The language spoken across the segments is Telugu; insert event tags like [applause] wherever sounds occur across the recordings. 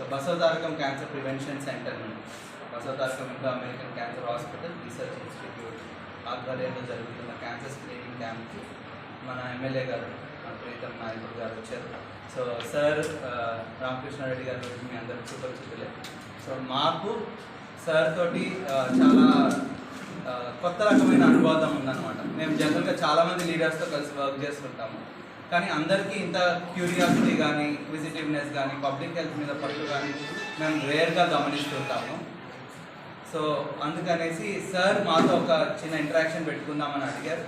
So Basavatarakam cancer prevention centre నుండి Basavatarakam Indo American cancer hospital research institute ఆధ్వర్యంలో జరుగుతున్న క్యాన్సర్ స్క్రీనింగ్ క్యాంప్కి మన ఎమ్మెల్యే గారు మన ప్రీతం నాయకుడు గారు వచ్చారు. సో సార్ uh, రామకృష్ణారెడ్డి గారి గురించి మీ అందరికీ సుపరిచితులే సో మాకు సార్ తోటి uh, చాలా uh, కొత్త రకమైన అనుబంధం ఉందన్నమాట. మేము జనరల్గా చాలామంది లీడర్స్తో కలిసి వర్క్ చేస్తుంటాము. కానీ అందరికీ ఇంత క్యూరియాసిటీ కానీ విజిటివ్నెస్ కానీ పబ్లిక్ హెల్త్ మీద పట్టు కానీ మేము రేర్గా గమనిస్తుంటాము. సో అందుకనేసి సార్ మాతో ఒక చిన్న ఇంటరాక్షన్ పెట్టుకుందామని అడిగారు.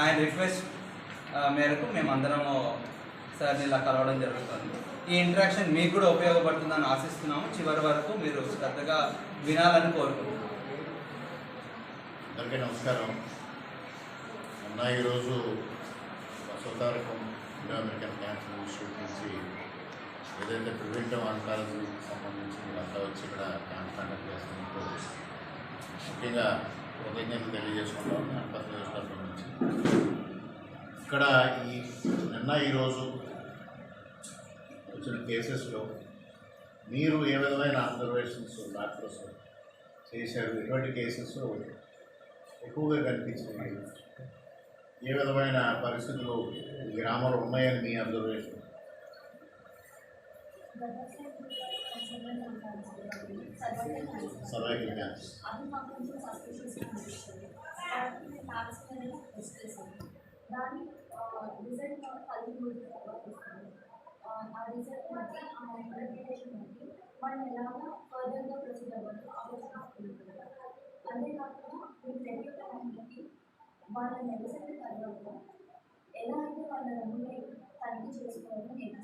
ఆయన రిక్వెస్ట్ మేరకు మేమందరము సార్ని ఇలా కలవడం జరుగుతుంది. ఈ ఇంటరాక్షన్ మీకు కూడా ఉపయోగపడుతుందని ఆశిస్తున్నాము. చివరి వరకు మీరు శ్రద్ధగా వినాలని కోరుకుంటున్నాము. అందరికీ నమస్కారం. ఈరోజు Basavatarakam Indo American cancer institute నుంచి ఏదైతే ప్రివెంటివ్ ఆంకాలజీకి సంబంధించి మీరంతా వచ్చి ఇక్కడ క్యాంప్ కండక్ట్ చేస్తున్నప్పుడు ముఖ్యంగా కృతజ్ఞతలు తెలియజేసుకుంటాం గణపతి నియోజకవర్గం నుంచి ఇక్కడ ఈ నిన్న ఈరోజు వచ్చిన కేసెస్లో మీరు ఏ విధమైన అబ్జర్వేషన్స్ డాక్టర్స్ చేశారు? ఎటువంటి కేసెస్ ఎక్కువగా కనిపించింది ఏ విధమైన పరిస్థితులు ఈ గ్రామంలో ఉన్నాయని మీ అబ్జర్వేషన్ సర్వైకల్ క్యాన్సర్ దాని రిజల్ట్ పది రోజుల తర్వాత వస్తుంది ఆ రిజల్ట్ బట్టి ఆ బట్టి మనం ఫర్దర్గా ప్రొసీడ్ అవ్వాలి ఆలోచిస్తుంది అంతేకాకుండా మీరు రెగ్యులర్ టైంకి వాళ్ళ మెడిసిన్ తర్వాత ఎలా అయితే వాళ్ళ రంగుని తనిఖీ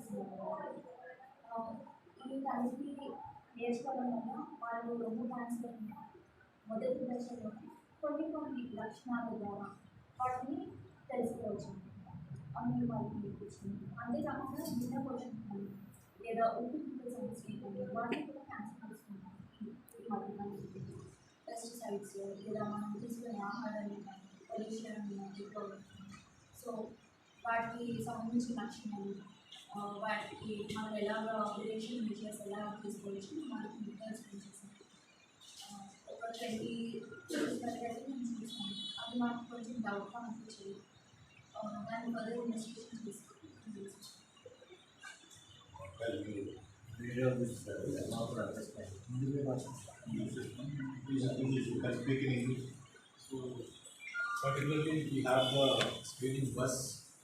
చేసుకోవాలో నేర్పిస్తున్నారు ఆ, ఈ తనిఖీ నేర్చుకోవడం వల్ల వాళ్ళు రొమ్ము క్యాన్సర్ మొదటి దశలో కొన్ని కొన్ని లక్షణాల ద్వారా వాటిని తెలుసుకోవచ్చు అన్ని వాళ్ళకి నేర్పించింది అంతేకాకుండా చిన్న పోషణ లేదా ఊపిరితిత్తుల సమస్య వాటిని కూడా క్యాన్సర్ వస్తుంది ఈ మధ్యకాలంలో పెస్టిసైడ్స్ లేదా మనం తీసుకునే ఆహారాన్ని పొల్యూషన్ సో వాటికి సంబంధించిన లక్షణాలు ఆ, వాటికి మనం ఎలాగ ఆపరేషన్ మెజర్స్ ఎలా తీసుకోవచ్చు మనకి ఇంకా ఎక్స్ప్లెయిన్ చేసాం ఆ, ఒక ట్వంటీ అయితే నేను చూసాను అది మాకు కొంచెం డౌట్గా అనిపించింది ఆ, దాన్ని ఫర్దర్ ఇన్వెస్టిగేషన్ తీసుకుని వీడియో తీస్తారు మాకు కూడా understand. You can speak in English. So particularly we have the screening bus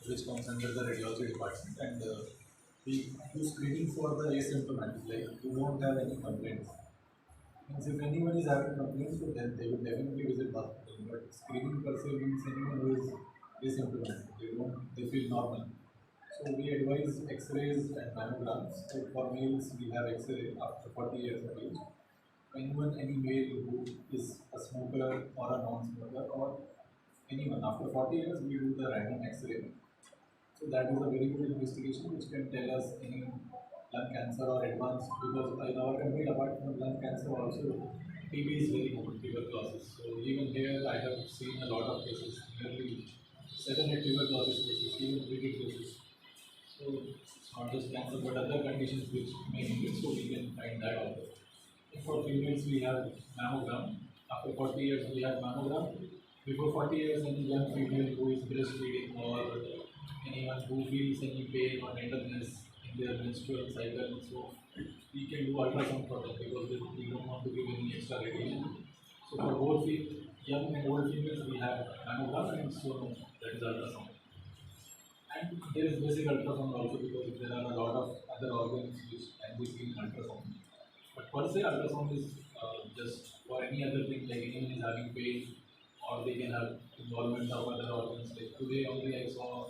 which comes under the radiology department and uh, we do screening for the asymptomatic, like who won't have any complaints. Means if anyone is having complaints, so then they will definitely visit hospital. But screening per se means anyone who is asymptomatic, they don't, they feel normal. So we advise X-rays and mammograms. So for males, we have X-ray after 40 years of age. Anyone, any male who is a smoker or a non-smoker or anyone after 40 years, we do the random X-ray. So that is a very good investigation which can tell us any lung cancer or advanced because in our country apart from lung cancer also TB is very common, tuberculosis. So even here I have seen a lot of cases, nearly seven eight tuberculosis cases, even repeat cases. So not just cancer but other conditions which may need so we can find that out. For females we have mammogram, after 40 years we have mammogram. Before 40 years any young female who is breastfeeding or anyone who feels any pain or tenderness in their menstrual cycle, so we can do ultrasound for them because we don't want to give any extra radiation. So for both young and old females we have mammogram and so that is ultrasound. And there is basic ultrasound also because there are a lot of other organs which can be seen in ultrasound. But per se, ultrasound is uh, just for any other thing like anyone is having pain or they can have involvement of other organs. Like today only I saw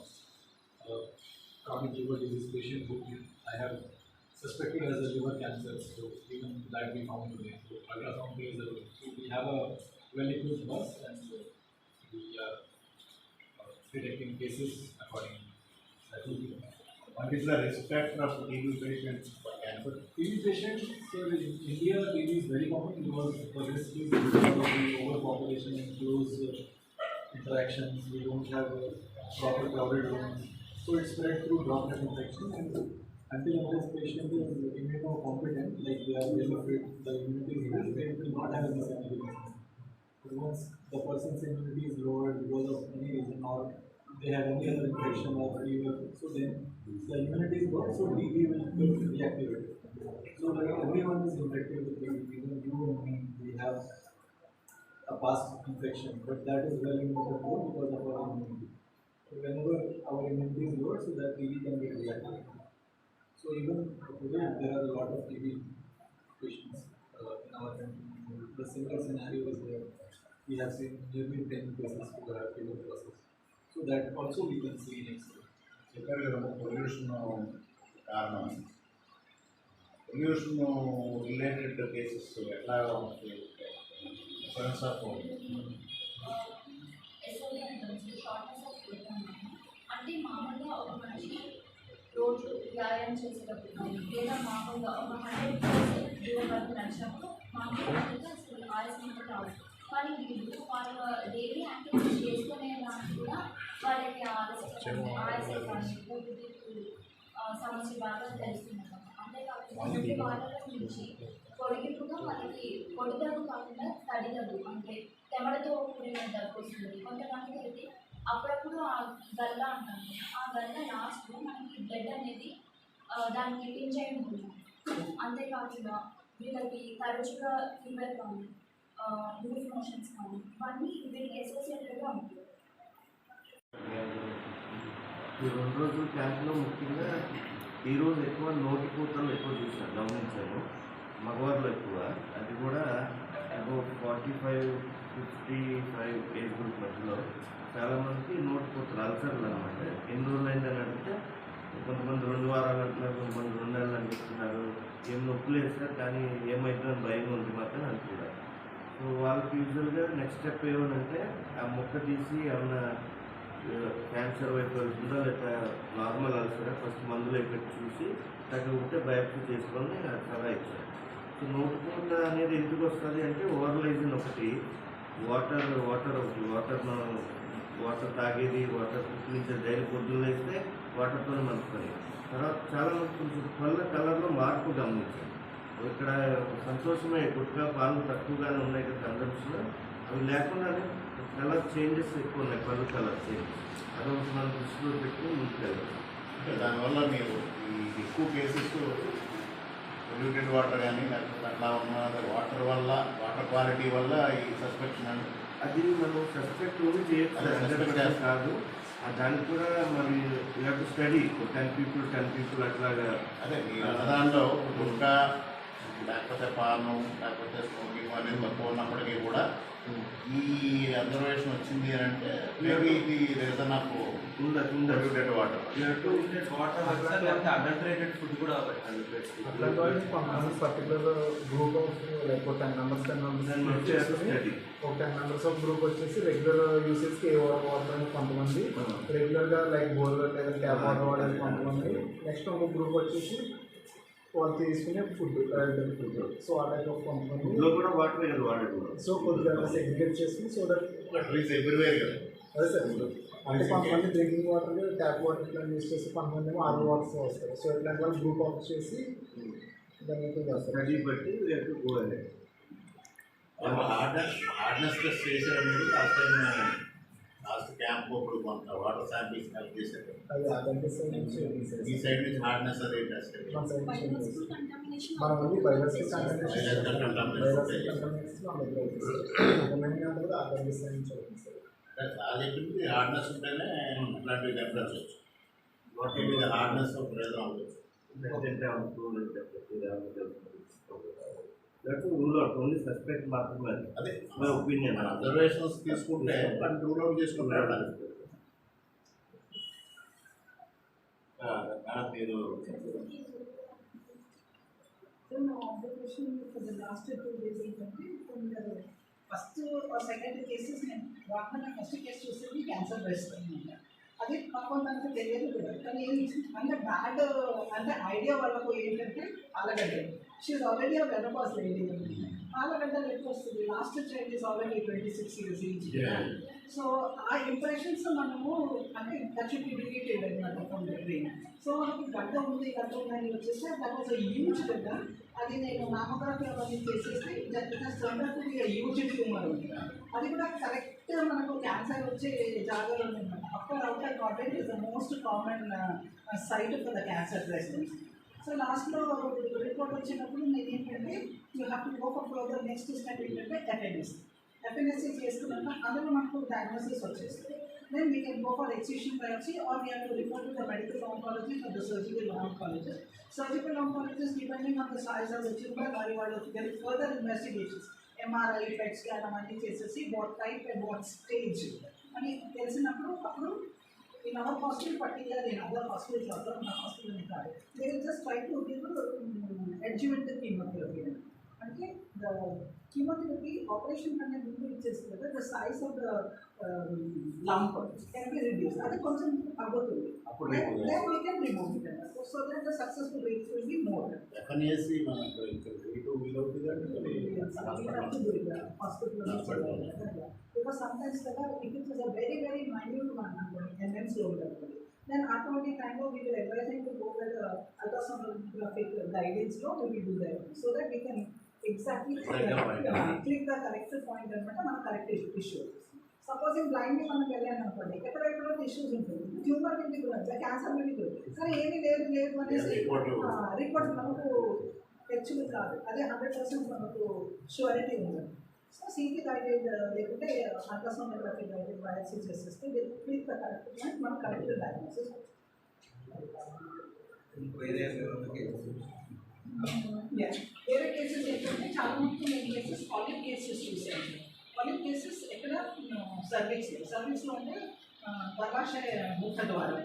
chronic liver disease patient who I have suspected as a liver cancer. So even that we found today. So ultrasound plays a. So we have a well-equipped bus and we are uh, detecting cases accordingly. That will be is the risk factor of TB patients for cancer? TB patients, so in India, TB is very common because the risk is because of the overpopulation and close uh, interactions. We don't have uh, proper crowded rooms. So it's spread through droplet infection and until unless patient is immunocompetent, like they are afraid the immunity is they will not have any significance. But once the person's immunity is lowered because of any reason or they have any other infection or fever, so then the immunity is low, so DB will get reactivated. So like everyone is infected with DB, even you and me, we have a past infection, but that is well under control because of our immunity So whenever our immunity is lower, so that TB can get reactivated. So even today, there are a lot of TB patients uh, in our country. The similar scenario is there. We have seen nearly ten cases who have fever process. So that also we can see next year. చెప్పారు కదా పొల్యూషన్ కారణం పొల్యూషన్ రిలేటెడ్ కేసెస్ ఎట్లా సెన్స్ ఆఫ్ అంటే మామూలుగా ఒక మనిషి రోజు వ్యాయామం చేసేటప్పుడు లేదా మామూలుగా ఒక హండ్రెడ్ దూరం వరకు నడిచినప్పుడు మామూలుగా అయితే అసలు రాదు కానీ వీళ్ళు వాళ్ళ డైలీ యాక్టివిటీస్ చేసుకునే దానికి కూడా వాళ్ళకి ఆలస్యం ఆయాసం కానీ సమస్య బాగా తెలుస్తుంది అంతేకాకుండా అంటే వాళ్ళలో నుంచి పొడిగిపుగా మనకి పొడి దగ్గు కాకుండా తడి దగ్గు అంటే తెమడతో కూడిన దగ్గు వస్తుంది. కొంతమందికి అయితే అప్పుడప్పుడు ఆ గల్ల అంటాం. ఆ గల్ల లాస్ట్లో మనకి బ్లడ్ అనేది దానికి పించ్ అయి ఉంటుంది అంతేకాకుండా వీళ్ళకి తరచుగా ఫీవర్ కానీ లూజ్ మోషన్స్ కానీ ఇవన్నీ వీళ్ళకి అసోసియేటెడ్గా ఉంటుంది ఈ రెండు రోజుల క్యాంప్లో ముఖ్యంగా ఈరోజు ఎక్కువ నోటి కూతలు ఎక్కువ చూసాను గమనించాను మగవారిలో ఎక్కువ. అది కూడా about forty five fifty five age group మధ్యలో. చాలామందికి నోటి కూతలు అల్సర్లు అనమాట ఎన్ని రోజులు అయిందని అడిగితే కొంతమంది రెండు వారాలు అంటున్నారు కొంతమంది రెండు నెలలు అనిపిస్తున్నారు. ఏం నొప్పులు వేస్తారు కానీ ఏమవుతుందని భయం ఉంది మాత్రం అంటున్నారు. సో వాళ్ళకి యూజువల్గా నెక్స్ట్ స్టెప్ ఏమనంటే ఆ మొక్క తీసి ఏమన్నా క్యాన్సర్ వైపు వెళ్తుందా లేక నార్మల్ అల్సరా ఫస్ట్ మందులు ఎక్కడ చూసి తగ్గకుంటే బయాప్సీ చేసుకొని సలహా ఇచ్చారు. సో నోటుకుంట అనేది ఎందుకు వస్తుంది అంటే ఓవర్లైజన్ ఒకటి వాటర్ వాటర్ ఒకటి వాటర్ వాటర్ తాగేది వాటర్ నుంచి డైలీ పొద్దున్న వేస్తే వాటర్తో మంచుకొని తర్వాత చాలా కొంచెం పళ్ళ కలర్లో మార్పు గమనించారు. ఇక్కడ సంతోషమే గుట్కా పాలు తక్కువగానే ఉన్నాయి కదా కన్జంప్షన్ అవి లేకుండానే కలర్ చేంజెస్ ఎక్కువ ఉన్నాయి పళ్ళు కలర్ చేంజెస్. అదొకటి మనం దృష్టిలో పెట్టుకుని ముందుకెళ్ళాలి. అంటే దానివల్ల మీరు ఈ ఎక్కువ కేసెస్ పొల్యూటెడ్ వాటర్ కానీ లేకపోతే అట్లా ఉన్న వాటర్ వల్ల వాటర్ క్వాలిటీ వల్ల ఈ సస్పెక్షన్ అని అది మనం సస్పెక్ట్ ఓన్లీ చేయొచ్చు. Hundred percent. కాదు. దానికి కూడా మరి you study ten people ten people అట్లాగా. అదే అన్నదాంట్లో గుట్కా లేకపోతే పాను లేకపోతే స్మోకింగ్ అనేది తక్కువ ఉన్నప్పటికీ కూడా ఈ అబ్జర్వేషన్ వచ్చింది అని అంటే మేబీ ఇది రీజన్ ఉండదు ఉండదు పొల్యూటెడ్ వాటర్ వాటర్ లేకపోతే అడల్టరేటెడ్ ఫుడ్ కూడా కొంతమంది పర్టికులర్ గ్రూప్ ఆఫ్ లైక్ ఒక టెన్ మెంబర్స్ టెన్ ఒక టెన్ మెంబర్స్ ఆఫ్ గ్రూప్ వచ్చేసి రెగ్యులర్ యూసేజ్కి ఏ వాటర్ కొంతమంది రెగ్యులర్గా లైక్ బోర్ లేదా ట్యాప్ వాటర్ వాడేది కొంతమంది. నెక్స్ట్ ఒక గ్రూప్ వచ్చేసి వాళ్ళు తీసుకునే ఫుడ్ డైరెక్ట్ ఫుడ్. సో ఆ టైప్ ఆఫ్ ఇంట్లో కూడా వాటర్ వాడేది సో కొద్దిగా సెగ్రిగేట్ చేసుకుని సో దట్ అదే సార్. అంటే కొంతమంది డ్రింకింగ్ వాటర్ ట్యాప్ వాటర్ ఇట్లా యూస్ చేసి కొంతమంది ఏమో ఆర్ వాటర్స్ వస్తారు. సో ఇట్లాంటి వాళ్ళు గ్రూప్ ఆఫ్ చేసి చేస్తారు. స్టడీ బట్టి ఎటు పోవాలి హార్డ్నెస్ హార్డ్నెస్ చేశారు లాస్ట్ టైం లాస్ట్ క్యాంప్ ఇప్పుడు కొంత వాటర్ శాంపిల్స్ కలెక్ట్ చేశారు అది అదంటే సార్ నుంచి ఈ సైడ్ నుంచి హార్డ్నెస్ అది టెస్ట్ మన సైడ్ నుంచి బయోలజికల్ చేసి కంటామినేషన్ మనం only virus contamination Viral contamination. Virus contamination మన దగ్గర రిమైనింగ్ అంతా కూడా ఆర్గనైజ్ నుంచి అవుతుంది సార్ చాలా చెప్పింది హార్డ్నెస్ ఉంటేనే ఇట్లాంటివి కనిపించవచ్చు వాటి మీద హార్డ్నెస్ ఒక రీజన్ అవ్వచ్చు లేదంటే that rule out only suspect మాత్రమే అది. అదే. మై ఒపీనియన్ అబ్జర్వేషన్స్ తీసుకుంటే రూల్ అవుట్ చేసుకుంటారు మీరు ఫస్ట్ సెకండ్ కేసెస్ నేను వాటిలో ఫస్ట్ కేసు క్యాన్సర్ అనమాట అది కొంతమంది తెలియదు కానీ అంటే బ్యాడ్ అంటే ఐడియా వాళ్ళకు ఏంటంటే ఆలగడ్డ షీఈ్ ఆల్రెడీ ఆ వెనపాస్ లేడీ ఆలగడ్డ ఎక్కువ వస్తుంది last child is already twenty six years age so ఆ ఇంప్రెషన్స్ మనము అంటే దట్ షుడ్ అనమాట ఫ్రమ్ ద బ్రెయిన్ సో మనకి గడ్డ ఉంది గడ్డ ఉందని వచ్చేసి దట్ వాజ్ హ్యూజ్ గడ్డ. అది నేను నామోగ్రఫీ అవన్నీ చేసేసి యూజ్ ట్యూమర్ ఉంది. అది కూడా కరెక్ట్ మనకు క్యాన్సర్ వచ్చే జాగాలో ఉందన్నమాట అప్పుడు out got it is the most common site for the cancer breast so లాస్ట్లో రిపోర్ట్ వచ్చినప్పుడు నేను ఏంటంటే you have to go for further next step ఏంటంటే ఎఫ్ఎన్ఎస్ ఎఫ్ఎన్ఎస్సి చేసుకున్నాక అందులో మనకు డయాగ్నోసిస్ వచ్చేస్తుంది. Then we can go for excision biopsy or we have to report the medical oncology for the surgical oncologist surgical oncologist depending on the size of the tumour వాళ్ళు further investigations MRI PET scan అవన్నీ చేసేసి what type and what stage అని తెలిసినప్పుడు అప్పుడు in our hospital particularly in other hospitals also in the hospital method they will just try to give adjuvant chemotherapy. Okay? The chemotherapy operation కన్నా ముందు ఇచ్చేస్తుంది కదా the size of the lump can be reduce అది కొంచెం తగ్గుతుంది. అప్పుడు then we can remove it so that the successful rate will be more FNAC మనం ఇక్కడ ఇక్కడ వీటు వీలవుతుంది అంటే hospital because sometimes కదా if it is a very very minute one అనుకోండి ఎంఎంసీ ఉంటుంది then అటువంటి టైంలో we will advise him to go with uh, ultrasonographic guidance లో we will do that. So Yeah, click the correct point అనమాట మన కరెక్ట్ ఇష్యూ సపోజింగ్ బ్లైండ్లీ మనం వెళ్ళాను అనుకోండి ఎక్కడెక్కడ ఇష్యూస్ ఉంటుంది ట్యూమర్ మీద కూడా క్యాన్సర్ మీద కూడా సరే ఏమీ లేదు లేదు అనేసి. రిపోర్ట్ మనకు హెచ్చులు కాదు. అదే హండ్రెడ్ పర్సెంట్ మనకు షూరిటీ ఉంది సో సీటీ గైడెడ్ లేకుంటే అల్ట్రాసోనోగ్రఫీ గైడెడ్ బయాప్సీ చేసేస్తే క్లిక్ ద కరెక్ట్ పాయింట్ మనం కరెక్ట్ డయాగ్నోసిస్ వేరే Yeah. వేరే కేసెస్ ఏంటంటే చాలా మంది నేను కేసెస్ పాలిక్ కేసెస్ చూసాను పాలిక్ కేసెస్ ఎక్కడ సర్వీస్లో సర్వీస్లో అంటే గర్భాశయ ముఖ ద్వారా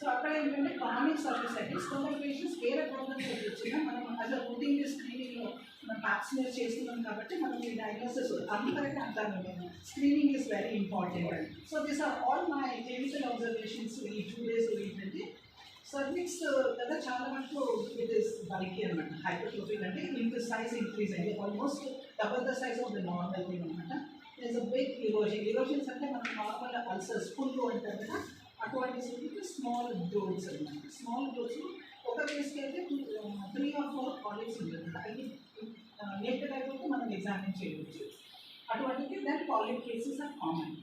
సో అక్కడ ఏంటంటే క్రానిక్ సర్వీస్ అయితే స్టోమక్ పేషెంట్స్ వేరే ప్రాబ్లమ్స్ వచ్చినా మనం యాజ్ అ రూటీన్ స్క్రీనింగ్లో మనం ప్యాప్స్మియర్ చేస్తున్నాం కాబట్టి మనం ఈ డయాగ్నోసిస్ అందుకనే అంటాను నేను screening is very important so this are all my clinical observations ఈ టూ డేస్ ఏంటంటే సర్విక్స్ uh, కదా చాలా మటుకు ఇట్ ఇస్ బల్కి అనమాట హైపర్ట్రోఫిక్ అంటే మీకు సైజ్ ఇంక్రీజ్ అయ్యి almost double the size of the normal thing అనమాట is a big erosion erosions అంటే మనం నార్మల్ అల్సర్స్ పుల్లు అంటారు కదా అటువంటి సూటికి స్మాల్ గ్రోత్స్ అనమాట స్మాల్ గ్రోత్స్ ఒక కేసుకి అయితే త్రీ ఆర్ ఫోర్ కాలేజ్ ఉంటుంది అది నేటెడ్ అయిపోతే మనం ఎగ్జామిన్ చేయవచ్చు. అటువంటి దాని పాలిక్ కేసెస్ ఆర్ కామన్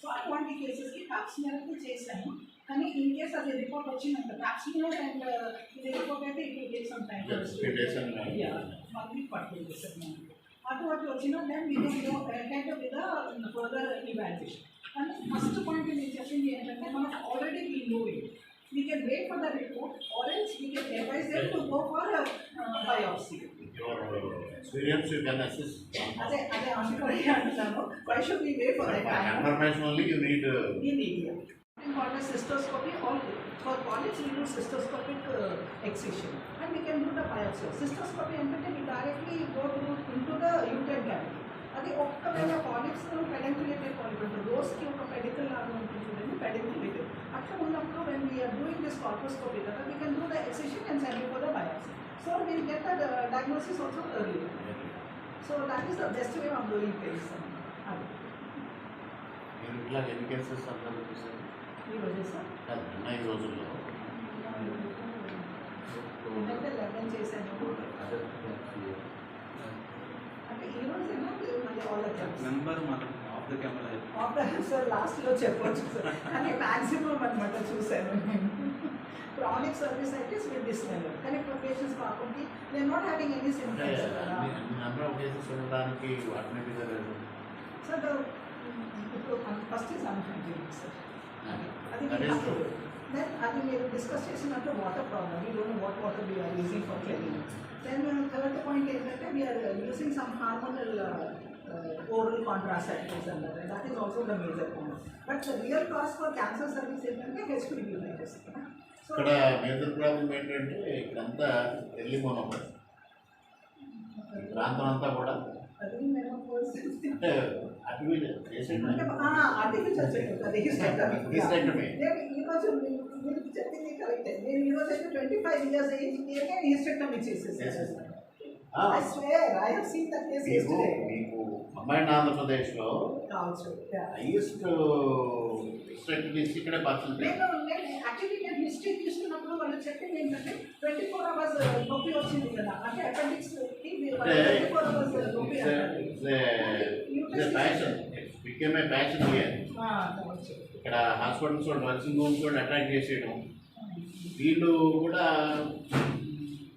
సో అటువంటి కేసెస్కి టాక్స్ అయితే చేశాను కానీ ఇన్ కేస్ అది రిపోర్ట్ వచ్చిందంట ప్యాప్స్మియర్ అండ్ ఇది రిపోర్ట్ అయితే it take some time Three days and nine. One week పడుతుంది సార్ మనకి అటువంటి వచ్చిన then we attend with further evaluation కానీ ఫస్ట్ పాయింట్ నేను చెప్పింది ఏంటంటే మనకు already we know it we can wait for the report or else we can advise them to go for biopsy your experience you can assist అదే అదే అనుకోని అంటున్నాను why should be way for that information only you need in India. For the cystoscopy, all for polyps we do cystoscopic uh, excision. And we can do the biopsy. Cystoscopy అంటే we directly go to into the uterine cavity. అది ఒక్కవేళ పాలిప్స్ పెడెంకులేటెడ్ పాలిప్ ఉంటుంది రోజుకి ఒక పెడికల్ లాగా ఉంటుంది చూడండి పెడెంకులేటెడ్ అట్లా ఉన్నప్పుడు when we are doing this colposcopy కదా we can do the excision and send for the biopsy so we'll get the diagnosis also early so that is the best way of doing things అది మీరు ఇట్లా ఎన్ని కేసెస్ అబ్జర్వ్ చేశారు ఈ రోజుల్లో. నెంబర్ మనం of the camera after sir లాస్ట్లో చెప్పొచ్చు సార్. కానీ మ్యాక్సిమం అనమాట చూశాను నేను. క్రానిక్ సర్వీస్ అయితే స్వీట్ డిస్మెల్ కానీ ఇప్పుడు పేషెంట్స్ కాకుండా నేను నాట్ హ్యావింగ్ ఎనీ అన్ని నెంబర్ ఆఫ్ కేసెస్ ఉండడానికి వాటిని మీద సార్ ఇప్పుడు ఫస్ట్ ఈజ్ అన్హైజీనిక్ సార్ అది. దెన్ అది మీరు డిస్కస్ చేసినట్టు water problem you don't what water we are using for cleaning then third point ఏంటంటే we are using some hormonal oral contraceptives అన్నారు that is also the major point but real cost for cancer service ఏంటంటే హెచ్పివి వైరస్ సో ఇక్కడ మేజర్ ప్రాబ్లం ఏంటంటే ఇక్కడంతా ఎర్లీ మోనోపర్ ఈ ప్రాంతం అంతా కూడా అంటే [laughs] చెప్పింది కరెక్టే నేను ఈరోజు అయితే ట్వంటీ ఫైవ్ ఇయర్స్ ఏజ్ కేకే హిస్టెక్టమీ చేసేసాను. I swear I have seen that case మీకు యెస్టర్డే మీకు కంబైండ్ ఆంధ్రప్రదేశ్లో కావచ్చు Yeah. హైయెస్ట్ స్ట్రెంగ్త్ ఇక్కడే పర్సెంటేజ్ నేను నేను యాక్చువల్లీ హిస్టరీ తీసుకున్నప్పుడు వాళ్ళు చెప్పింది ఏంటంటే ట్వంటీ ఫోర్ అవర్స్ నొప్పి వచ్చింది కదా అంటే అపెండిక్స్ బికెమ్ ఏ ప్యాషన్ ఇక్కడ హాస్పిటల్స్ నర్సింగ్ హోమ్స్ కూడా అటాక్ చేసేయడం. వీళ్ళు కూడా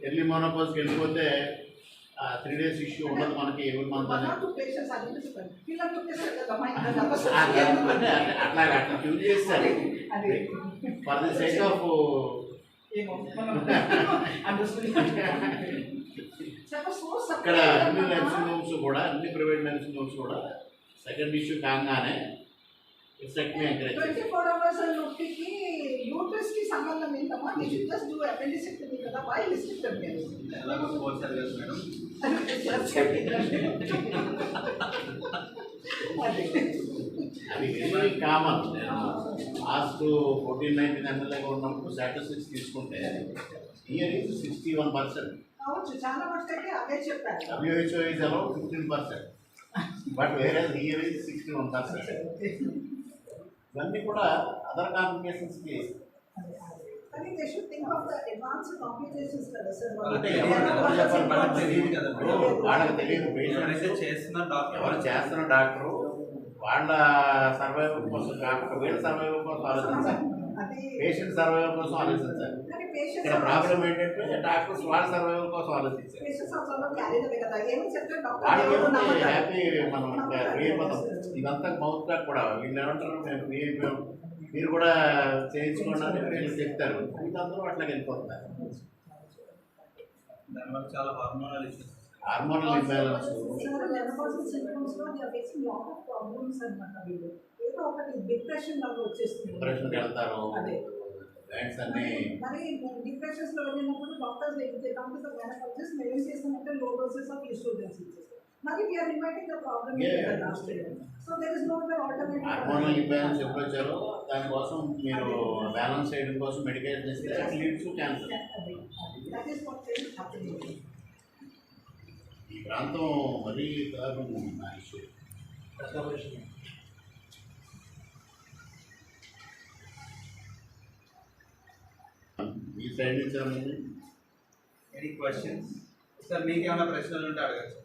ఎర్లీ మోనోపాస్కి వెళ్ళిపోతే త్రీ డేస్ ఇష్యూ ఉండదు మనకి ఎవరి మంత్ అట్లా అట్లా ట్యూన్ చేస్తారు. ఫర్ ది సేక్ ఆఫ్ ఇక్కడ అన్ని నర్సింగ్ హోమ్స్ కూడా అన్ని ప్రైవేట్ నర్సింగ్ హోమ్స్ కూడా సెకండ్ ఇష్యూ కాగానే ట్వంటీ ఫోర్ అవర్స్ నొప్పికి యూట్రస్కి సంబంధం ఏంటమ్మా మీ జస్ట్ డూ అపెండిసిక్టమీ కదా వై చదివేసి మేడం? [laughs] [laughs] [laughs] అది very common. Last fourteen nineteen ఎమ్మెల్యేగా ఉన్నప్పుడు స్టాటిస్టిక్స్ తీసుకుంటే year sixty one percent WHO is around fifteen percent but వేరే ఇయర్ సిక్స్టీ వన్ పర్సెంట్ ఇవన్నీ కూడా అదర్ కాంప్లికేషన్స్కి చేస్తున్న డాక్టరు వాళ్ళ సర్వైవల్ కోసం కాకుండా వీళ్ళ సర్వైవల్ కోసం ఆలోచించాలి పేషెంట్ సర్వైవల్ కోసం ఆలోచించాలి ఇక్కడ ప్రాబ్లం ఏంటంటే డాక్టర్స్ వాళ్ళ సర్వైవల్ కోసం ఆలోచించాలి వాళ్ళకి హ్యాపీ మనం ఇదంతా మౌత్ కూడా. వీళ్ళు ఏమంటారు మేము మీరు కూడా చేయించుకోండి అని వీళ్ళు చెప్తారు. ఇదందరూ అట్లా వెళ్ళిపోతున్నారు దానివల్ల చాలా హార్మోనల్ ఇష్యూస్ హార్మోనల్ ఇంబ్యాలెన్స్ డిప్రెషన్కి వెళ్తారు. అదే. బ్యాండ్స్ అన్నీ మరి డిప్రెషన్స్లో వెళ్ళినప్పుడు డాక్టర్స్ ఏదైతే డాక్టర్స్ గైనకాలజిస్ట్ మేము ఏం చేస్తామంటే లో డోసెస్ ఆఫ్ ఈస్ట్రోజన్స్ ఇచ్చేస్తాం మరి we are inviting the problem Yeah. Last so there is no other hormonal imbalance ఎప్పుడు వచ్చారో దానికోసం మీరు బ్యాలెన్స్ చేయడం కోసం మెడికేషన్ ఇస్తే leads to cancer that is what is happening ఈ ప్రాంతం మరీ దారుణం నా ఇష్యూ. ఈ సైడ్ నుంచి ఏమైంది ఎనీ క్వశ్చన్స్ సార్ మీకు ఏమైనా ప్రశ్నలు ఉంటే అడగచ్చు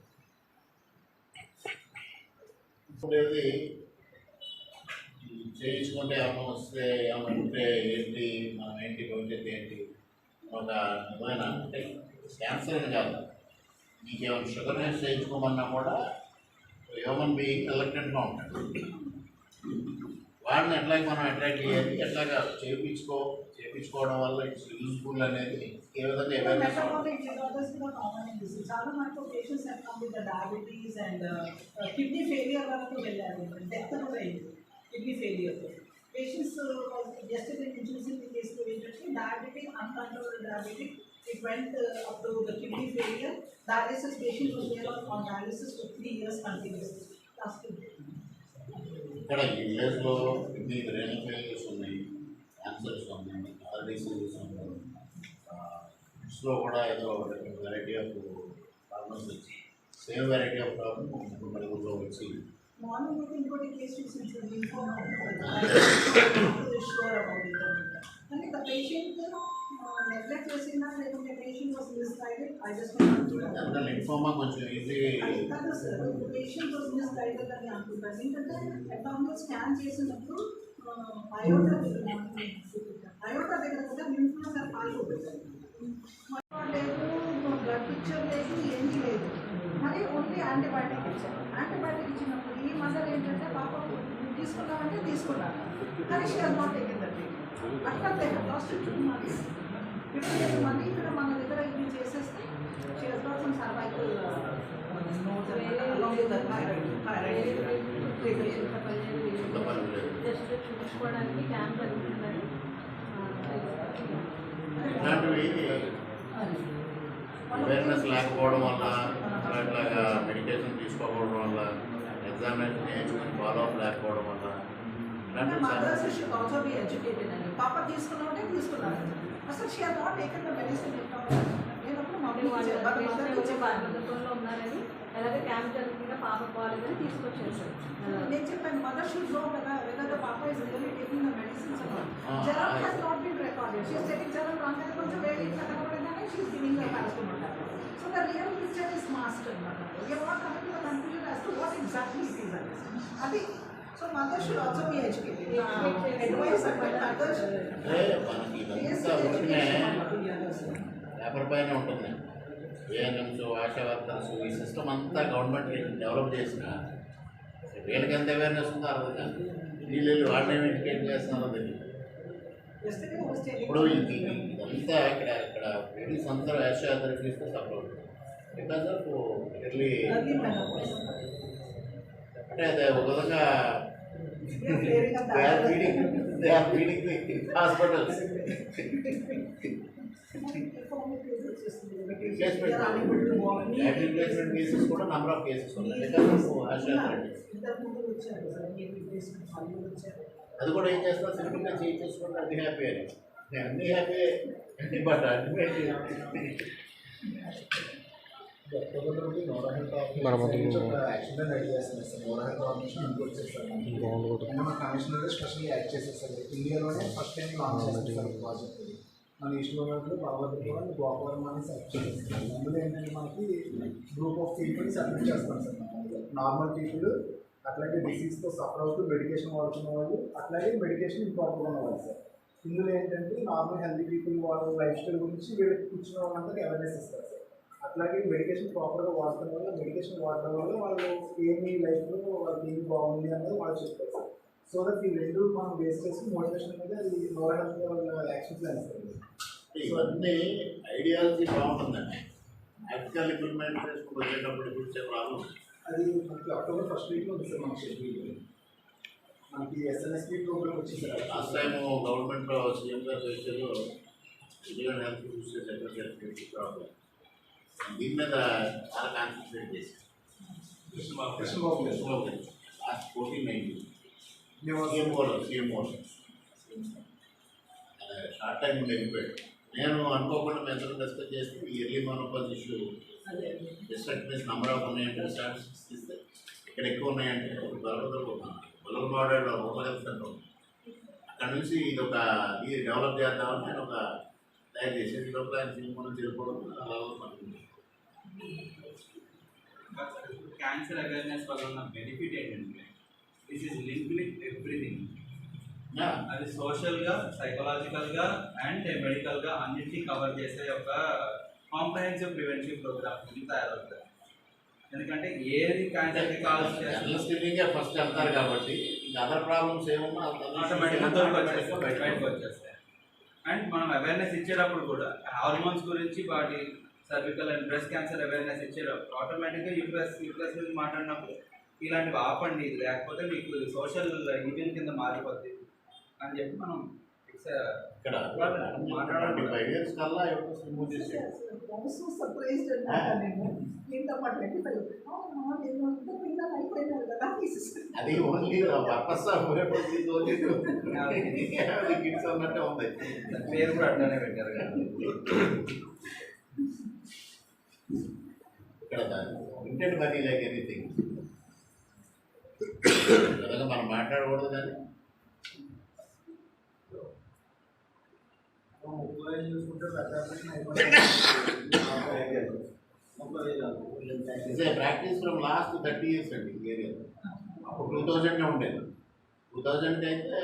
ఈ చేయించుకుంటే ఏమైనా వస్తే ఏమైనా ఉంటే ఏంటి మనం ఏంటి భవిష్యత్తు ఏంటి? ఒక నిజమైన అంటే క్యాన్సర్ కాదు. మీకు ఏమైనా షుగర్ టెస్ట్ చేయించుకోమన్నా కూడా హ్యూమన్ బీయింగ్ రిలక్టెంట్గా ఉంటాడు. వాడిని ఎట్లాగ మనం అట్రాక్ట్ చేయాలి? ఎట్లాగా చేయించుకో చేయించుకోవడం వల్ల ఇట్స్ యూస్ఫుల్ అనేది ఏ విధంగా అవేర్నెస్ చాలా మనకు patients diabetes and kidney failure వరకు వెళ్ళారు. డెత్ కూడా అయింది. కిడ్నీ ఫెయిలియర్ పేషెంట్స్ జస్ట్ నేను కేసులో ఏంటంటే diabetic uncontrolled diabetic it went up to the kidney failure dialysis patient was there on dialysis for three years continuously. Last ఇక్కడ ఈ విలేజ్లో కిడ్నీ రేణల్ ఫెయిల్యూర్స్ ఉన్నాయి. క్యాన్సర్స్ ఉన్నాయి అదర్ డిసీజెస్ ఉన్నాయి ఫుడ్స్లో కూడా ఏదో వెరైటీ ఆఫ్ ప్రాబ్లమ్స్ వచ్చి సేమ్ వెరైటీ ఆఫ్ ప్రాబ్లమ్ ఇప్పుడు నలుగురిలో వచ్చి మార్నింగ్ అయితే ఇంకోటి కేసు కానీ ద పేషెంట్ నెగ్లెక్ట్ చేసిందా లేకుంటే patient was misguided I just కాదు సార్ పేషెంట్ వాస్ మిస్గైడెడ్ అని అనుకుంటాను ఏంటంటే అకౌంట్లో స్కాన్ చేసినప్పుడు అయోటా దగ్గర అయోటా దగ్గర కూడా లింఫ్ సార్ పాలు లేదు బ్లడ్ పిక్చర్ లేదు ఏమీ లేదు. మరి ఓన్లీ యాంటీబయాటిక్ ఇచ్చారు. యాంటీబయాటిక్ ఇచ్చినప్పుడు ఈ మదర్ ఏంటంటే పాప తీసుకున్నామంటే తీసుకున్నాను కానీ షీ నాట్ అట్లా లాస్ట్ టూ మంత్స్ మళ్ళీ ఇక్కడ మన దగ్గర ఇది చేసేస్తే షీ సమ్ సర్వైకల్ జస్ట్ చూపించుకోవడానికి క్యాంప్ అవేర్నెస్ లేకపోవడం వల్ల అట్లాగా మెడికేషన్ తీసుకోకపోవడం వల్ల ఎగ్జామినేషన్ చేయించుకుని ఫాలో అప్ లేకపోవడం వల్ల ఇలాంటివి పాప తీసుకున్నామంటే తీసుకున్నాను అసలు she has not taken the medicine నేనప్పుడు మమ్మీ ఎవరో చెప్పాను ఉన్నారని అలాగే క్యాంప్ జరుగుతుంటే పాప పోలేదని తీసుకొచ్చేసారు. నేను చెప్పాను మదర్ షుడ్ నో కదా వెదర్ ద పాప is really taking the medicines I- has not been recorded she's taking జ్వరం రాగానే కొంచెం వేడి ఇట్లా కనబడిందని she's giving the so the real picture is master exactly it is అనేసి అది సో మదర్ షుడ్ పేపర్ పైన ఉంటుంది. ఏఎన్ఎంస్ ఆశా వర్కర్స్ ఈ సిస్టమ్ అంతా గవర్నమెంట్ డెవలప్ చేసిన. వీళ్ళకి ఎంత అవేర్నెస్ ఉందో అర్థం కాదు. వీళ్ళు వాళ్ళని ఎడ్యుకేట్ చేస్తున్నారో తెలియదు ఇప్పుడు ఇది ఇదంతా ఇక్కడ ఇక్కడ లేడీస్ అందరూ యాషాదరి తీసుకు సఫర్ అవుతుంది బికాస్ ఆఫ్ ఎర్లీ. అంటే అది ఒక విధంగా హాస్పిటల్స్ రిప్లేస్మెంట్ కేసెస్ కూడా నంబర్ ఆఫ్ కేసెస్ ఉన్నాయి. అది కూడా ఏం చేస్తున్నా సింపుల్గా చేసుకుంటే అది హ్యాపీ అని నేను అన్ని happy but ultimately commissioner special act చేసేసారు ఇండియాలోనే ఫస్ట్ టైం లాంచ్ చేస్తారు ప్రాజెక్ట్ మన ఈస్ట్ గోదావరిలో బాలభద్రపురం గోపావరం అని సెలెక్ట్ చేస్తారు అందులో ఏంటంటే మనకి గ్రూప్ ఆఫ్ పీపుల్ సెలెక్ట్ చేస్తాం సార్ నార్మల్ పీపుల్ అట్లాగే డిసీజ్తో సఫర్ అవుతూ మెడికేషన్ వాడుతున్న వాళ్ళు అట్లాగే మెడికేషన్ ఇంపార్టెంట్ ఉన్న వాళ్ళు సార్. ఇందులో ఏంటంటే నార్మల్ హెల్తీ పీపుల్ వాళ్ళ లైఫ్ స్టైల్ గురించి వీళ్ళకి కూర్చున్న వాళ్ళందరికీ అవేర్నెస్ ఇస్తారు అట్లాగే మెడికేషన్ ప్రాపర్గా వాడటం వల్ల మెడికేషన్ వాడటం వల్ల వాళ్ళు ఏమి లైఫ్లో వాళ్ళకి ఏమి బాగుంది అన్నది వాళ్ళు చెప్తారు సార్. సో దట్ ఈ రెండు మనం బేస్ చేసి మోటివేషన్ మీద అది హెల్త్ వాళ్ళ యాక్షన్ ప్లాన్స్ ఇవన్నీ ఐడియాలజీ బాగుంటుందండి. ప్రాక్టికల్ ఇంప్లిమెంటేషన్ వచ్చేటప్పుడు చూసే ప్రాబ్లం అది మనకి అక్టోబర్ ఫస్ట్ వీక్లో ఉంది సార్ మన షెడ్యూల్. మనకి ఎస్ఎన్ఎస్పి ప్రోగ్రామ్ వచ్చేసారు లాస్ట్ టైం గవర్నమెంట్ సీఎం గారు ఇండియన్ హెల్త్ చూసే సెక్రటరీ ప్రాబ్లం దీని మీద చాలా కాన్సన్ట్రేట్ చేశారు. కృష్ణబాబు గారు. లాస్ట్ ఫోర్టీన్ నైన్టీ మేము సీఎం కూడా సీఎం కూడా షార్ట్ టైం ఉండి వెళ్ళిపోయాడు. నేను అనుకోకుండా మెథడ్ డిస్కస్ చేస్తే ఈ ఎర్లీ మనోపాజ్ ఇష్యూ అదే డిస్ట్రక్ట్నెస్ నెంబర్ ఆఫ్ ఉన్నాయంటే స్టాటిస్టిక్స్ తీస్తే ఇక్కడ ఎక్కువ ఉన్నాయంటే ఒక బలపదలు బలప మోడల్ రూపల్ హెల్త్ సెంటర్. ఉంది అక్కడ నుంచి ఇది ఒక ఇది డెవలప్ చేద్దామని నేను ఒక తయారు చేసి ఈ లోపల ఆయన నుంచి వెళ్ళిపోవడం అలా పడుతుంది. క్యాన్సర్ అవేర్నెస్ వల్ల ఉన్న బెనిఫిట్ ఏంటంటే this is link with everything అది సోషల్గా సైకలాజికల్గా అండ్ మెడికల్గా అన్నిటినీ కవర్ చేసే ఒక కాంప్రహెన్సివ్ ప్రివెన్షన్ ప్రోగ్రామ్ కింద తయారవుతుంది. ఎందుకంటే ఏది క్యాన్సర్కి కాల్స్ ఫస్ట్ వెళ్తారు కాబట్టి అదర్ ప్రాబ్లమ్స్ ఏమున్నా ఆటోమేటిక్గా బయటకు వచ్చేస్తాయి అండ్ మనం అవేర్నెస్ ఇచ్చేటప్పుడు కూడా హార్మోన్స్ గురించి వాటి cervical and breast cancer awareness ఇచ్చేటప్పుడు ఆటోమేటిక్గా యూపీఎస్ యూపీఎస్ గురించి మాట్లాడినప్పుడు ఇలాంటివి ఆపండి లేకపోతే మీకు సోషల్ ఈవెంట్ కింద మారిపోద్ది అని చెప్పి మనం ఇక్కడ ట్వంటీ ఫైవ్ ఇయర్స్ కల్లా ఎవరు రిమూవ్ దీంతో పాటు పిల్లలు అయిపోయినారు కదా అది ఓన్లీ పర్పస్ ఆఫ్ కిడ్స్ అన్నట్టే ఉంది. పేరు కూడా అట్లానే పెట్టారు కదా. ఇక్కడ ఇంటెంట్ మనీ లైక్ ఎనీథింగ్. విధంగా మనం మాట్లాడకూడదు కానీ. ముప్పై చూసుకుంటే పెద్ద అయిపోయింది [laughs] it's a practice from last thirty years అండి ఈ ఏరియా అప్పుడు టూ థౌజండ్ ఉండేది టూ థౌజండ్ అయితే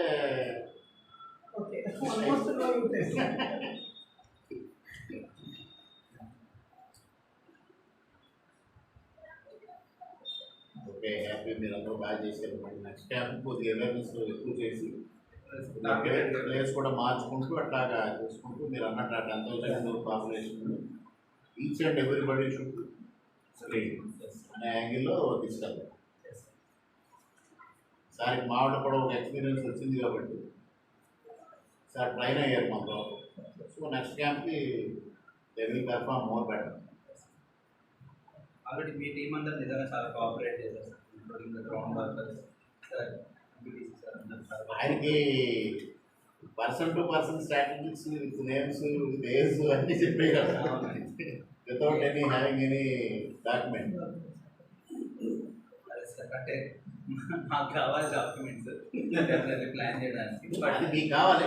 ఓకే ఆల్మోస్ట్లో ఉంటుంది ఓకే హ్యాపీ మీరు అందరూ బాగా చేశారు మరి నెక్స్ట్ టైం కొద్దిగా అవేర్నెస్ ఎక్కువ చేసి ప్లేస్ కూడా మార్చుకుంటూ అట్లాగా చూసుకుంటూ మీరు అన్నట్టు ఆ ten thousand population each and everybody should screen అనే యాంగిల్లో తీసుకెళ్తాం సార్ మావిడ కూడా ఒక ఎక్స్పీరియన్స్ వచ్చింది కాబట్టి. సార్ ట్రైన్ అయ్యారు మాతో. సో నెక్స్ట్ క్యాంప్కి they will perform more better. Already me team అందరూ నిజంగా చాలా కోఆపరేట్ చేశారు గ్రౌండ్ వర్కర్స్ సార్ ఆయనకి person to person strategics with names with age అన్నీ చెప్పేయాలి without any having any document. Sir అంటే మాకు కావాలి డాక్యుమెంట్స్. ప్లాన్ చేయడానికి. బట్ మీకు కావాలి.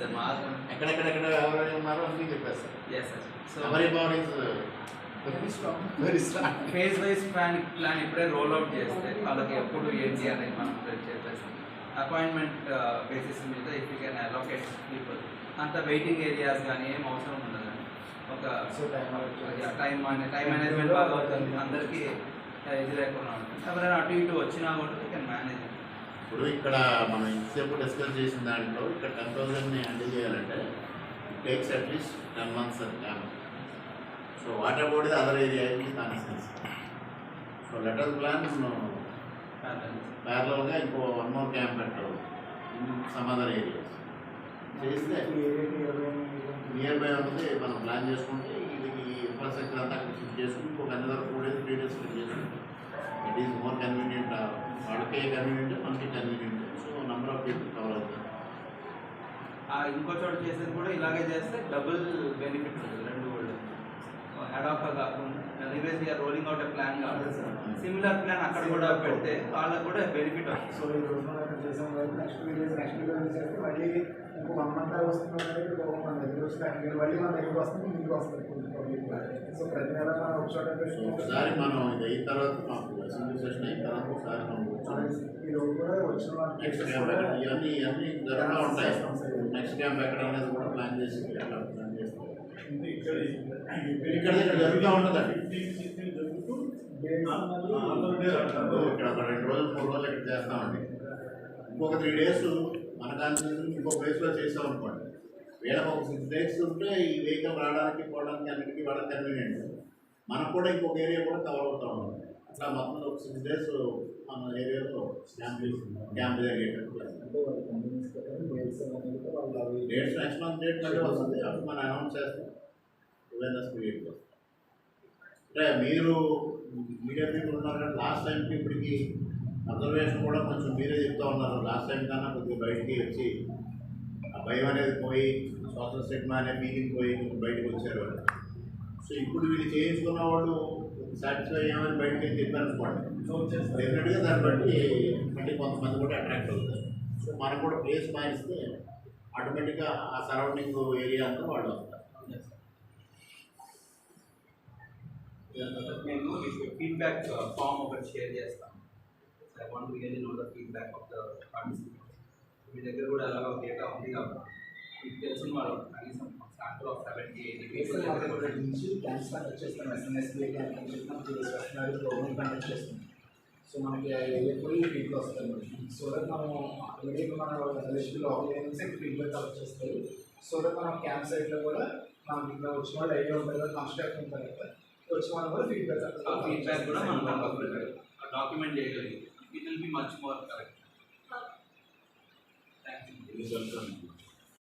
సార్ మాకు. ఎక్కడెక్కడెక్కడ ఎవరెవరు ఉన్నారో అన్నీ చెప్పేస్తారు ఎస్ సార్ సో ఎవరి bodies very strong very strong. Phase wise plan plan ఇప్పుడే రోల్ అవుట్ చేస్తే వాళ్ళకి ఎప్పుడు ఏంటి అనేది మనం అపాయింట్మెంట్ బేసిస్ మీద if you can allocate people అంత వెయిటింగ్ ఏరియాస్ కానీ ఏం అవసరం ఉండదు. ఒక సో టైం టైం అనే టైం మేనేజ్మెంట్ బాగా అవుతుంది అందరికీ uh, ఇది లేకుండా ఉంటుంది. ఎవరైనా అటు ఇటు వచ్చినా కూడా కెన్ మేనేజ్ ఇప్పుడు ఇక్కడ మనం ఇంతసేపు డిస్కస్ చేసిన దాంట్లో ఇక్కడ టెన్ థౌసండ్ని హ్యాండిల్ చేయాలంటే takes at least ten months so what about the other area so letter plan ప్యారలల్గా ఇంకో వన్ మోర్ క్యాంప్ పెట్టాలి ఇన్ సమ్ అదర్ ఏరియాస్ చేస్తే నియర్ బై ఉన్నది మనం ప్లాన్ చేసుకుంటే ఇది ఇన్ఫ్రాస్ట్రక్చర్ అంతా అక్కడ షిఫ్ట్ చేసుకుని ఇంకొక another two days three days shift చేసుకుంటే ఇట్ ఈస్ మోర్ కన్వీనియంట్ వాళ్ళకే కన్వీనియంట్ మనకి convenient so number of people cover అవుతుంది. ఇంకో చోట చేసేది కూడా ఇలాగే చేస్తే డబుల్ బెనిఫిట్ ఉంటుంది రెండు కూడా. హెడ్ ఆఫ్ కాకుండా anyways we are rolling out plan కాబట్టి సిమిలర్ ప్లాన్ అక్కడ కూడా పెడితే వాళ్ళకు కూడా బెనిఫిట్ వస్తుంది. సో ఈ రోజు మనం ఇక్కడ చేసాం కాబట్టి నెక్స్ట్ వీడియోస్ నెక్స్ట్ వీడియోస్ చేస్తే మళ్ళీ ఇంకో వన్ మంత్ వస్తుంది అనేది ఒక మన దగ్గర వస్తుంది. మళ్ళీ మన దగ్గర వస్తుంది మీకు వస్తుంది. పబ్లిక్ సో ప్రతి నెల మనం ఒకసారి మనం ఇది అయిన తర్వాత మాకు అసెంబ్లీ సెషన్ అయిన తర్వాత ఒకసారి మనం ఈ రోజు కూడా వచ్చిన నెక్స్ట్ క్యాంప్ ఎక్కడ? ఇవన్నీ ఇవన్నీ జరుగుతూ ఉంటాయి. నెక్స్ట్ క్యాంప్ ఎక్కడ అనేది కూడా ప్లాన్ చేసి అట్లా ఇక్కడ చేస్తాం ఇక్కడ ఇక్కడ జరుగుతూ ఉంటుందండి ఇక్కడ ఒక రెండు రోజులు మూడు రోజులు ఇక్కడ చేస్తామండి. ఇంకొక త్రీ డేస్ మన దాని ఇంకో ప్లేస్లో చేసాం అనుకోండి. వీళ్ళకి ఒక సిక్స్ డేస్ ఉంటే ఈ వెహికల్ రావడానికి పోవడానికి అన్నిటికీ వాళ్ళకి కన్వీనియంట్ మనకు కూడా ఇంకొక ఏరియా కూడా కవర్ అవుతూ ఉంటుంది అట్లా మొత్తం ఒక సిక్స్ డేస్ మన ఏరియాలో క్యాంప్ క్యాంప్ జరిగేటట్టు డేట్స్ నెక్స్ట్ మంత్ డేట్ మళ్ళీ వస్తుంది. అప్పుడు మనం అనౌన్స్ చేస్తాం. అవేర్నెస్ క్రియేట్ చేస్తాం. అంటే మీరు మీడియా పీపుల్ ఉన్నారు కానీ లాస్ట్ టైంకి ఇప్పటికి అబ్జర్వేషన్ కూడా కొంచెం మీరే చెప్తా ఉన్నారు. లాస్ట్ టైం కన్నా కొద్దిగా బయటికి వచ్చి ఆ భయం అనేది పోయి సోషల్ స్టిగ్మా అనే ఫీలింగ్ పోయి కొంచెం బయటకు వచ్చారు వాళ్ళు. సో ఇప్పుడు వీళ్ళు చేయించుకున్న వాళ్ళు సాటిస్ఫై అయ్యామని బయటకి వెళ్ళి చెప్పారు అనుకోండి డెఫినెట్గా దాన్ని బట్టి మళ్ళీ కొంతమంది కూడా అట్రాక్ట్ అవుతారు సో మనం కూడా ప్లేస్ మారిస్తే ఆటోమేటిక్గా ఆ సరౌండింగ్ ఏరియా అంతా వాళ్ళు వస్తారు నేను మీకు ఫీడ్బ్యాక్ ఫామ్ ఒకటి షేర్ చేస్తాను I want really know the feedback of the participants మీ దగ్గర కూడా అలాగా డేటా ఉంది కాబట్టి మీకు తెలిసిన వాళ్ళు కనీసం ఆఫ్ సెవెంటీ ఎయిటీ పీపుల్ నుంచి కండక్ట్ చేస్తాం ఎస్ఎన్ఎస్బీ క్యాంప్ అని చెప్పిన చేస్తున్నాడు ప్రోగ్రామ్ కండక్ట్ సో మనకి ఫీడ్బ్యాక్ వస్తుంది మనకి సో దట్ మనం ఆల్రెడీ మన ఎలిజిబుల్ ఆర్గనైజేషన్ ఫీడ్బ్యాక్ కలెక్ట్ చేస్తారు సో దట్ మనం క్యాంప్ సైట్లో కూడా మనకి ఇక్కడ వచ్చిన వాళ్ళు ఐడియా ఉంటుంది కదా కన్స్ట్రక్ట్ ఉంటుంది కదా వచ్చిన వాళ్ళు కూడా ఫీడ్బ్యాక్ ఆ ఫీడ్బ్యాక్ కూడా మనం document చేయగలిగి it will be much more correct thank you